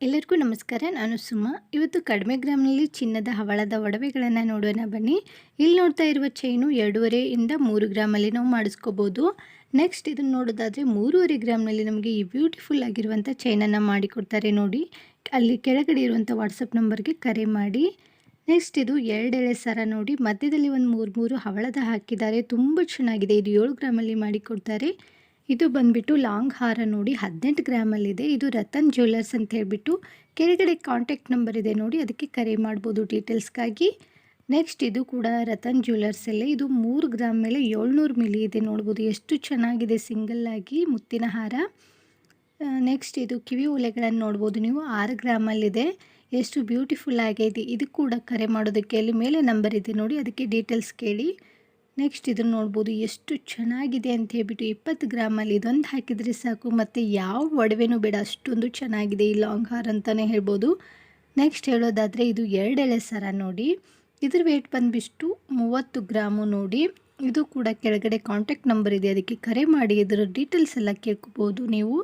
ಎಲ್ಲರಿಗೂ ನಮಸ್ಕಾರ, ನಾನು ಸುಮ. ಇವತ್ತು ಕಡಿಮೆ ಗ್ರಾಮ್ನಲ್ಲಿ ಚಿನ್ನದ ಹವಳದ ಒಡವೆಗಳನ್ನು ನೋಡೋಣ ಬನ್ನಿ. ಇಲ್ಲಿ ನೋಡ್ತಾ ಇರುವ ಚೈನು ಎರಡೂವರೆಯಿಂದ ಮೂರು ಗ್ರಾಮಲ್ಲಿ ನಾವು ಮಾಡಿಸ್ಕೋಬೋದು. ನೆಕ್ಸ್ಟ್ ಇದನ್ನು ನೋಡೋದಾದರೆ ಮೂರುವರೆ ಗ್ರಾಮ್ನಲ್ಲಿ ನಮಗೆ ಈ ಬ್ಯೂಟಿಫುಲ್ ಆಗಿರುವಂಥ ಚೈನನ್ನು ಮಾಡಿಕೊಡ್ತಾರೆ ನೋಡಿ. ಅಲ್ಲಿ ಕೆಳಗಡೆ ಇರುವಂಥ ವಾಟ್ಸಪ್ ನಂಬರ್ಗೆ ಕರೆ ಮಾಡಿ. ನೆಕ್ಸ್ಟ್ ಇದು ಎರಡೆಳೆ ಸರ ನೋಡಿ. ಮಧ್ಯದಲ್ಲಿ ಒಂದು ಮೂರು ಮೂರು ಹವಳದ ಹಾಕಿದ್ದಾರೆ. ತುಂಬ ಚೆನ್ನಾಗಿದೆ. ಇದು ಏಳು ಗ್ರಾಮಲ್ಲಿ ಮಾಡಿಕೊಡ್ತಾರೆ. ಇದು ಬಂದ್ಬಿಟ್ಟು ಲಾಂಗ್ ಹಾರ ನೋಡಿ ಹದಿನೆಂಟು ಗ್ರಾಮಲ್ಲಿದೆ. ಇದು ರತನ್ ಜ್ಯುವೆಲ್ಲರ್ಸ್ ಅಂತ ಹೇಳಿಬಿಟ್ಟು ಕೆಳಗಡೆ ಕಾಂಟ್ಯಾಕ್ಟ್ ನಂಬರ್ ಇದೆ ನೋಡಿ, ಅದಕ್ಕೆ ಕರೆ ಮಾಡ್ಬೋದು ಡೀಟೇಲ್ಸ್ಗಾಗಿ. ನೆಕ್ಸ್ಟ್ ಇದು ಕೂಡ ರತನ್ ಜ್ಯುವೆಲ್ಲರ್ಸಲ್ಲೇ ಇದು ಮೂರು ಗ್ರಾಮ್ ಮೇಲೆ ಏಳ್ನೂರು ಮಿಲಿ ಇದೆ ನೋಡ್ಬೋದು. ಎಷ್ಟು ಚೆನ್ನಾಗಿದೆ ಸಿಂಗಲ್ಲಾಗಿ ಮುತ್ತಿನ ಹಾರ. ನೆಕ್ಸ್ಟ್ ಇದು ಕಿವಿ ಓಲೆಗಳನ್ನು ನೋಡ್ಬೋದು ನೀವು. ಆರು ಗ್ರಾಮಲ್ಲಿದೆ. ಎಷ್ಟು ಬ್ಯೂಟಿಫುಲ್ ಆಗಿದೆ. ಇದು ಕೂಡ ಕರೆ ಮಾಡೋದಕ್ಕೆ ಅಲ್ಲಿ ಮೇಲೆ ನಂಬರ್ ಇದೆ ನೋಡಿ, ಅದಕ್ಕೆ ಡೀಟೇಲ್ಸ್ ಕೇಳಿ. ನೆಕ್ಸ್ಟ್ ಇದನ್ನು ನೋಡ್ಬೋದು. ಎಷ್ಟು ಚೆನ್ನಾಗಿದೆ ಅಂತ ಹೇಳ್ಬಿಟ್ಟು ಇಪ್ಪತ್ತು ಗ್ರಾಮಲ್ಲಿ ಇದೊಂದು ಹಾಕಿದರೆ ಸಾಕು. ಮತ್ತು ಯಾವ ಒಡವೆನೂ ಬೇಡ, ಅಷ್ಟೊಂದು ಚೆನ್ನಾಗಿದೆ ಈ ಲಾಂಗ್ ಹಾರ್ ಅಂತಲೇ ಹೇಳ್ಬೋದು. ನೆಕ್ಸ್ಟ್ ಹೇಳೋದಾದರೆ ಇದು ಎರಡೆಳೆ ಸರ ನೋಡಿ. ಇದ್ರ ವೇಟ್ ಬಂದುಬಿಟ್ಟು ಮೂವತ್ತು ಗ್ರಾಮು ನೋಡಿ. ಇದು ಕೂಡ ಕೆಳಗಡೆ ಕಾಂಟ್ಯಾಕ್ಟ್ ನಂಬರ್ ಇದೆ. ಅದಕ್ಕೆ ಕರೆ ಮಾಡಿ, ಇದರ ಡೀಟೇಲ್ಸ್ ಎಲ್ಲ ಕೇಳ್ಕೊಬೋದು ನೀವು.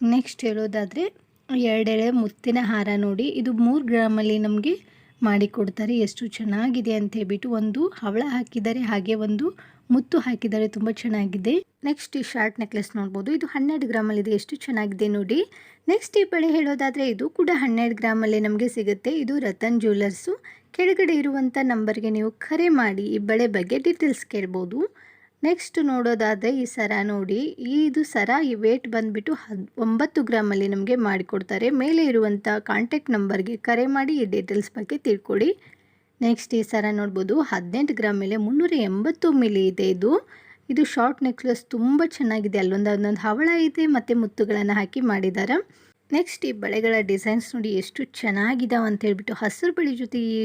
ನೆಕ್ಸ್ಟ್ ಹೇಳೋದಾದರೆ ಎರಡೆಳೆ ಮುತ್ತಿನ ಹಾರ ನೋಡಿ. ಇದು ಮೂರು ಗ್ರಾಮಲ್ಲಿ ನಮಗೆ ಮಾಡಿಕೊಡ್ತಾರೆ ಎಷ್ಟು ಚೆನ್ನಾಗಿದೆ ಅಂತ ಹೇಳ್ಬಿಟ್ಟು ಒಂದು ಹವಳ ಹಾಕಿದ್ದಾರೆ. ಹಾಗೆ ಒಂದು ಮುತ್ತು ಹಾಕಿದ್ದಾರೆ. ತುಂಬ ಚೆನ್ನಾಗಿದೆ. ನೆಕ್ಸ್ಟ್ ಈ ಶಾರ್ಟ್ ನೆಕ್ಲೆಸ್ ನೋಡ್ಬೋದು. ಇದು ಹನ್ನೆರಡು ಗ್ರಾಮಲ್ಲಿದೆ. ಎಷ್ಟು ಚೆನ್ನಾಗಿದೆ ನೋಡಿ. ನೆಕ್ಸ್ಟ್ ಈ ಬಳೆ ಹೇಳೋದಾದರೆ ಇದು ಕೂಡ ಹನ್ನೆರಡು ಗ್ರಾಮಲ್ಲಿ ನಮಗೆ ಸಿಗುತ್ತೆ. ಇದು ರತನ್ ಜ್ಯುವೆಲರ್ಸು ಕೆಳಗಡೆ ಇರುವಂಥ ನಂಬರ್ಗೆ ನೀವು ಕರೆ ಮಾಡಿ ಈ ಬಳೆ ಬಗ್ಗೆ ಡೀಟೇಲ್ಸ್ ಕೇಳ್ಬೋದು. ನೆಕ್ಸ್ಟ್ ನೋಡೋದಾದರೆ ಈ ಸರ ನೋಡಿ, ಇದು ಸರ ಈ ವೇಟ್ ಬಂದುಬಿಟ್ಟು ಹದ್, ಒಂಬತ್ತು ಗ್ರಾಮಲ್ಲಿ ನಮಗೆ ಮಾಡಿಕೊಡ್ತಾರೆ. ಮೇಲೆ ಇರುವಂಥ ಕಾಂಟ್ಯಾಕ್ಟ್ ನಂಬರ್ಗೆ ಕರೆ ಮಾಡಿ ಈ ಡೀಟೇಲ್ಸ್ ಬಗ್ಗೆ ತಿಳ್ಕೊಡಿ ನೆಕ್ಸ್ಟ್ ಈ ಸರ ನೋಡ್ಬೋದು, ಹದಿನೆಂಟು ಗ್ರಾಮ್ ಮೇಲೆ ಮುನ್ನೂರ ಎಂಬತ್ತು ಮಿಲಿ ಇದೆ ಇದು. ಇದು ಶಾರ್ಟ್ ನೆಕ್ಲೆಸ್ ತುಂಬ ಚೆನ್ನಾಗಿದೆ, ಅಲ್ಲೊಂದು ಒಂದೊಂದು ಹವಳ ಇದೆ ಮತ್ತು ಮುತ್ತುಗಳನ್ನು ಹಾಕಿ ಮಾಡಿದ್ದಾರೆ ನೆಕ್ಸ್ಟ್ ಈ ಬಳೆಗಳ ಡಿಸೈನ್ಸ್ ನೋಡಿ ಎಷ್ಟು ಚೆನ್ನಾಗಿದಾವೆ ಅಂತ ಹೇಳ್ಬಿಟ್ಟು ಹಸಿರು ಬಳಿ ಜೊತೆ ಈ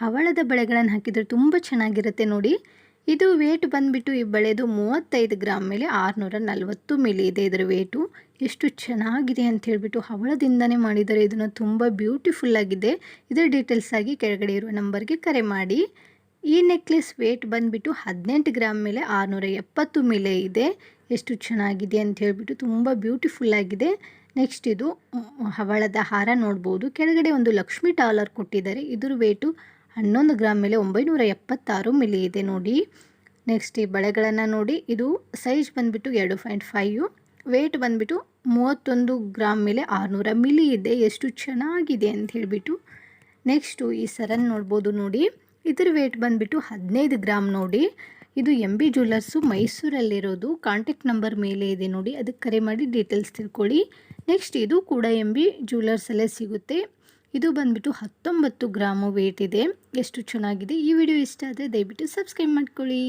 ಹವಳದ ಬಳೆಗಳನ್ನು ಹಾಕಿದರೆ ತುಂಬ ಚೆನ್ನಾಗಿರುತ್ತೆ ನೋಡಿ. ಇದು ವೇಟ್ ಬಂದುಬಿಟ್ಟು ಈ ಬಳೆದು ಮೂವತ್ತೈದು ಗ್ರಾಮ್ ಮೇಲೆ ಆರುನೂರ ನಲ್ವತ್ತು ಮಿಲಿ ಇದೆ. ಇದರ ವೇಟು ಎಷ್ಟು ಚೆನ್ನಾಗಿದೆ ಅಂತ ಹೇಳಿಬಿಟ್ಟು ಹವಳದಿಂದನೇ ಮಾಡಿದ್ದಾರೆ. ಇದನ್ನು ತುಂಬ ಬ್ಯೂಟಿಫುಲ್ ಆಗಿದೆ. ಇದರ ಡೀಟೇಲ್ಸ್ ಆಗಿ ಕೆಳಗಡೆ ಇರುವ ನಂಬರ್ಗೆ ಕರೆ ಮಾಡಿ. ಈ ನೆಕ್ಲೆಸ್ ವೇಟ್ ಬಂದುಬಿಟ್ಟು ಹದಿನೆಂಟು ಗ್ರಾಮ್ ಮೇಲೆ ಆರುನೂರ ಎಪ್ಪತ್ತು ಮಿಲೆ ಇದೆ. ಎಷ್ಟು ಚೆನ್ನಾಗಿದೆ ಅಂತ ಹೇಳಿಬಿಟ್ಟು ತುಂಬ ಬ್ಯೂಟಿಫುಲ್ ಆಗಿದೆ. ನೆಕ್ಸ್ಟ್ ಇದು ಹವಳದ ಹಾರ ನೋಡ್ಬೋದು. ಕೆಳಗಡೆ ಒಂದು ಲಕ್ಷ್ಮಿ ಡಾಲರ್ ಕೊಟ್ಟಿದ್ದಾರೆ. ಇದ್ರ ವೇಟು ಹನ್ನೊಂದು ಗ್ರಾಮ್ ಮೇಲೆ ಒಂಬೈನೂರ ಎಪ್ಪತ್ತಾರು ಮಿಲಿ ಇದೆ ನೋಡಿ. ನೆಕ್ಸ್ಟ್ ಈ ಬಳೆಗಳನ್ನು ನೋಡಿ. ಇದು ಸೈಜ್ ಬಂದುಬಿಟ್ಟು ಎರಡು ಪಾಯಿಂಟ್ ಫೈವ್ ವೇಟ್ ಬಂದುಬಿಟ್ಟು ಮೂವತ್ತೊಂದು ಗ್ರಾಮ್ ಮೇಲೆ ಆರುನೂರ ಮಿಲಿ ಇದೆ. ಎಷ್ಟು ಚೆನ್ನಾಗಿದೆ ಅಂತ ಹೇಳಿಬಿಟ್ಟು. ನೆಕ್ಸ್ಟು ಈ ಸರನ್ ನೋಡ್ಬೋದು ನೋಡಿ. ಇದ್ರ ವೇಟ್ ಬಂದುಬಿಟ್ಟು ಹದಿನೈದು ಗ್ರಾಮ್ ನೋಡಿ. ಇದು ಎಂ ಬಿ ಜ್ಯುವೆಲ್ಲರ್ಸು ಮೈಸೂರಲ್ಲಿರೋದು. ಕಾಂಟ್ಯಾಕ್ಟ್ ನಂಬರ್ ಮೇಲೆ ಇದೆ ನೋಡಿ. ಅದಕ್ಕೆ ಕರೆ ಮಾಡಿ ಡೀಟೇಲ್ಸ್ ತಿಳ್ಕೊಳ್ಳಿ. ನೆಕ್ಸ್ಟ್ ಇದು ಕೂಡ ಎಂ ಬಿ ಜ್ಯುವೆಲ್ಲರ್ಸಲ್ಲೇ ಸಿಗುತ್ತೆ. ಇದು ಬಂದ್ಬಿಟ್ಟು ಹತ್ತೊಂಬತ್ತು ಗ್ರಾಮು ವೇಟ್ ಇದೆ. ಎಷ್ಟು ಚೆನ್ನಾಗಿದೆ ಈ ವಿಡಿಯೋ ಇಷ್ಟ ಆದರೆ ದಯವಿಟ್ಟು ಸಬ್ಸ್ಕ್ರೈಬ್ ಮಾಡ್ಕೊಳ್ಳಿ.